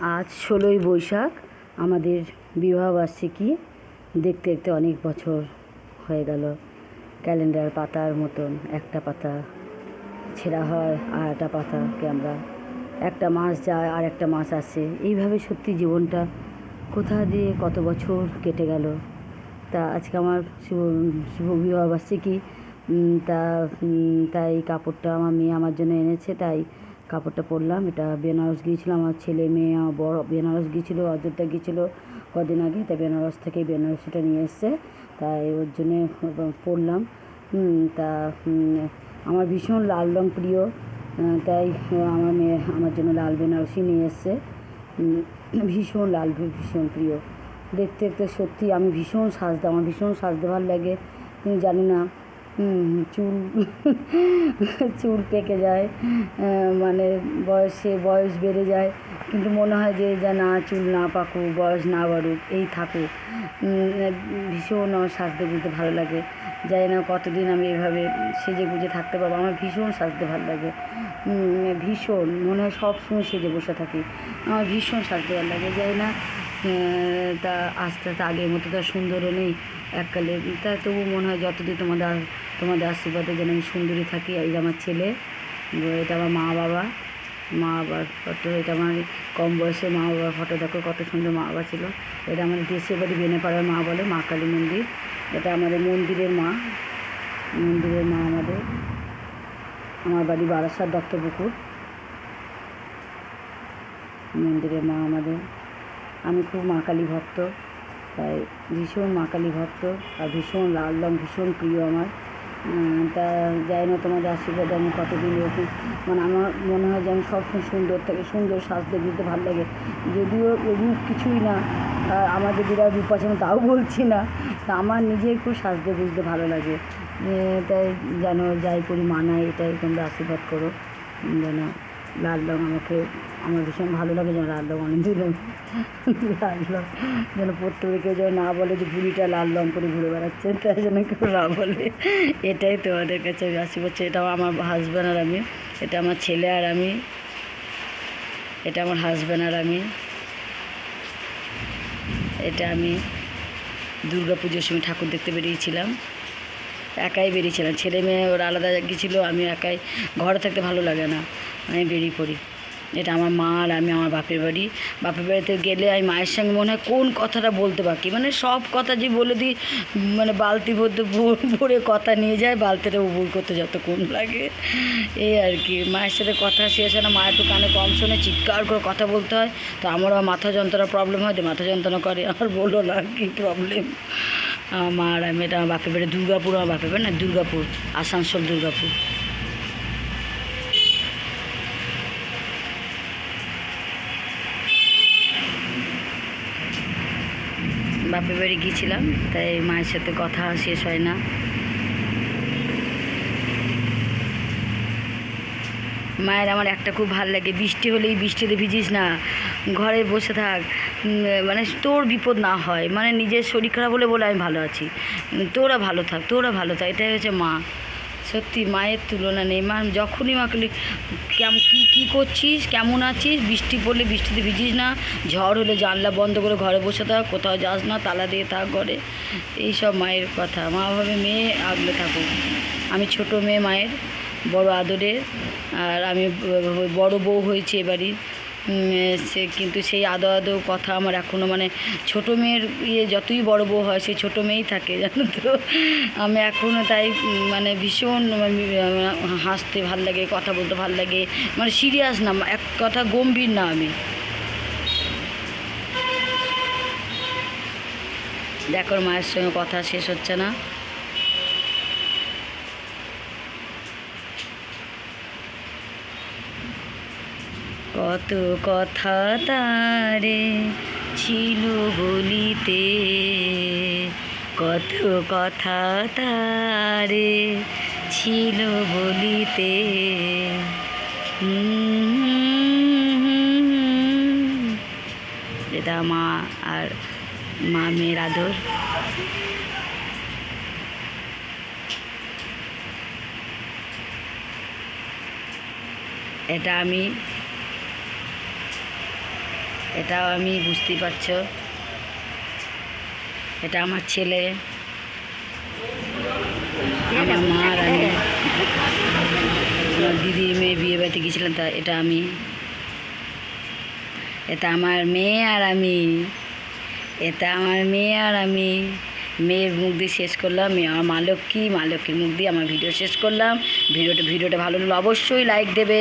আজ ষোলোই বৈশাখ, আমাদের বিবাহবার্ষিকী দেখতে দেখতে অনেক বছর হয়ে গেল। ক্যালেন্ডার পাতার মতন একটা পাতা ছেঁড়া হয়, আর একটা পাতাকে আমরা একটা মাস যায়, আর একটা মাস আসে। এইভাবে সত্যি জীবনটা কোথা দিয়ে কত বছর কেটে গেল? তা আজকে আমার শুভ শুভ বিবাহবার্ষিকী তা তাই কাপড়টা আমার মেয়ে আমার জন্য এনেছে, তাই কাপড়টা পরলাম, এটা বেনারস গিয়েছিলাম, আমার ছেলে, মেয়ে বড় বেনারস গিয়েছিল, অযোধ্যা গিয়েছিল কদিন আগে, তাই বেনারস থেকে বেনারসিটা নিয়ে এসছে, তাই ওর জন্যে পরলাম। তা আমার ভীষণ লাল রং প্রিয় তাই আমার মেয়ে আমার জন্য লাল বেনারসি নিয়ে এসছে। ভীষণ লাল, ভীষণ প্রিয়। দেখতে দেখতে সত্যি আমি ভীষণ সাজতে, আমার ভীষণ সাজতে ভালো লাগে তুমি জানি না। চুল চুল পেকে যায় মানে বয়সে বয়স বেড়ে যায়। কিন্তু মনে হয় যে, যা না, চুল না পাকুক, বয়স না বাড়ুক, এই থাকুক। ভীষণ আমার সাজতে বুঝতে ভালো লাগে। জানি না কতদিন আমি এভাবে সেজে গুজে থাকতে পারব। আমার ভীষণ সাজতে ভালো লাগে। ভীষণ, মনে হয় সব সময় সেজে বসে থাকি। আমার ভীষণ সাজতে ভালো লাগে। জানি না তা আস্তে আস্তে আগের মতো তো সুন্দরও নেই। এককালে। তা তবু মনে হয় যতদিন তোমাদের তোমাদের আশীর্বাদে যেন আমি সুন্দরী থাকি এই আমার ছেলে এটা আমার মা বাবা। মা বাবার ফটো এটা আমার কম বয়সে মা বাবার ফটো দেখো কত সুন্দর মা বাবা ছিল। এটা আমাদের দেশের বাড়ি বেনেপাড়ার মা বলে, মা কালী মন্দির। এটা আমাদের মন্দিরের মা মন্দিরের মা আমাদের। আমার বাড়ি বারাসাত দত্তপুকুর মন্দিরের মা আমাদের। আমি খুব মা কালী ভক্ত। তাই ভীষণ মা কালী ভক্ত আর ভীষণ লাল রং, ভীষণ প্রিয় আমার। তা যাই না, তোমাদের আশীর্বাদ আমি কতদিন এরকম মানে আমার মনে হয় যে আমি সবসময় সুন্দর থেকে, সুন্দর সাজতে, বুঝতে ভালো লাগে। যদিও রূপ কিছুই না আমাদের বিরাট রূপ আছে তাও বলছি না, তা আমার নিজের খুব সাজতে, বুঝতে ভালো লাগে। তাই যেন যাই করি, মানায়, এটাই তোমরা আশীর্বাদ করো। যেন লাল রং আমাকে আমার ভীষণ ভালো লাগে যেন লাল রং অনেক দিন লাল যেন প্রত্যেকে কেউ যেন না বলে যে বুড়িটা লাল রং করে ঘুরে বেড়াচ্ছে, তাই যেন কেউ না বলে এটাই তোমাদের কাছে আমি আশীর্বাদ চাই। এটাও আমার হাজব্যান্ড আর আমি, এটা আমার ছেলে আর আমি, এটা আমার হাজব্যান্ড আর আমি, এটা আমি দুর্গা পুজোর সময় ঠাকুর দেখতে বেরিয়েছিলাম, একাই বেরিয়েছিলাম ছেলে মেয়ে ওরা আলাদা গিয়েছিল আমি একাই, ঘরে থাকতে ভালো লাগে না, আমি বেরিয়ে পড়ি এটা আমার মা আর আমি আমার বাপের বাড়ি। বাপের বাড়িতে গেলে আমি মায়ের সঙ্গে মনে হয় কোন কথাটা বলতে বাকি? মানে সব কথা যে বলে দিই মানে বালতি ভরতে ভর- কথা নিয়ে যায়, বালতিটা উবুর করতে যতক্ষণ লাগে। এই আর কি। মায়ের সাথে কথা শেষ হয় না মায়ের একটু কানে কম শোনে চিৎকার করে কথা বলতে হয়। তো আমারও মাথা যন্ত্রণা প্রবলেম হয়, তো মাথা যন্ত্রণা করে, আর বলো না কী প্রবলেম আমার আমি, এটা আমার বাপের বাড়ি, দুর্গাপুর, আমার বাপের বাড়ি না, দুর্গাপুর, আসানসোল দুর্গাপুর। বাপের বাড়ি গিয়েছিলাম, তাই মায়ের সাথে কথা শেষ হয় না। মায়ের আমার একটা খুব ভালো লাগে, বৃষ্টি হলেই বৃষ্টিতে ভিজিস না, ঘরে বসে থাক মানে তোর বিপদ না হয় মানে নিজের শরীর খারাপ হলে বলে আমি ভালো আছি তোরা ভালো থাক, তোরা ভালো থাক, এটাই হচ্ছে মা। সত্যি মায়ের তুলনা নেই। মা, যখনই মাকে কেমন কী কী করছিস? কেমন আছিস? বৃষ্টি পড়লে বৃষ্টিতে ভিজিস না। ঝড় হলে জানলা বন্ধ করে ঘরে বসে থাক, কোথাও যাস না, তালা দিয়ে থাক ঘরে। এইসব মায়ের কথা। মা ভাবে, মেয়ে, আগলে থাকুক আমি ছোট মেয়ে মায়ের, বড় আদরের, আর আমি বড় বউ হয়েছি এবারই। সে কিন্তু সেই আদো আদো কথা আমার এখনও মানে ছোটো মেয়ের ইয়ে যতই বড় বউ হয় সেই ছোটো মেয়েই থাকে, জানো তো? আমি এখনও তাই মানে ভীষণ হাসতে ভালো লাগে, কথা বলতে ভালো লাগে মানে সিরিয়াস না, এক কথা গম্ভীর না আমি। দেখো মায়ের সঙ্গে কথা শেষ হচ্ছে না। কত কথা তারে ছিল বলিতে। কত কথা তারে ছিল বলিতে। এটা মা আর মা মেয়ের আদর। এটা আমি এটাও আমি বুঝতেই পারছ। এটা আমার ছেলে। আমার মা আর আমি। আমার দিদির মেয়ে বিয়ে বাড়িতে গেছিলাম তা এটা আমি। এটা আমার মেয়ে আর আমি। এটা আমার মেয়ে আর আমি। মেয়ের মুখ দিয়ে শেষ করলাম আমার মা লক্ষ্মী, মা লক্ষ্মীর মুখ দিয়ে আমার ভিডিও শেষ করলাম। ভিডিওটা ভিডিওটা ভালো লাগলে অবশ্যই লাইক দেবে।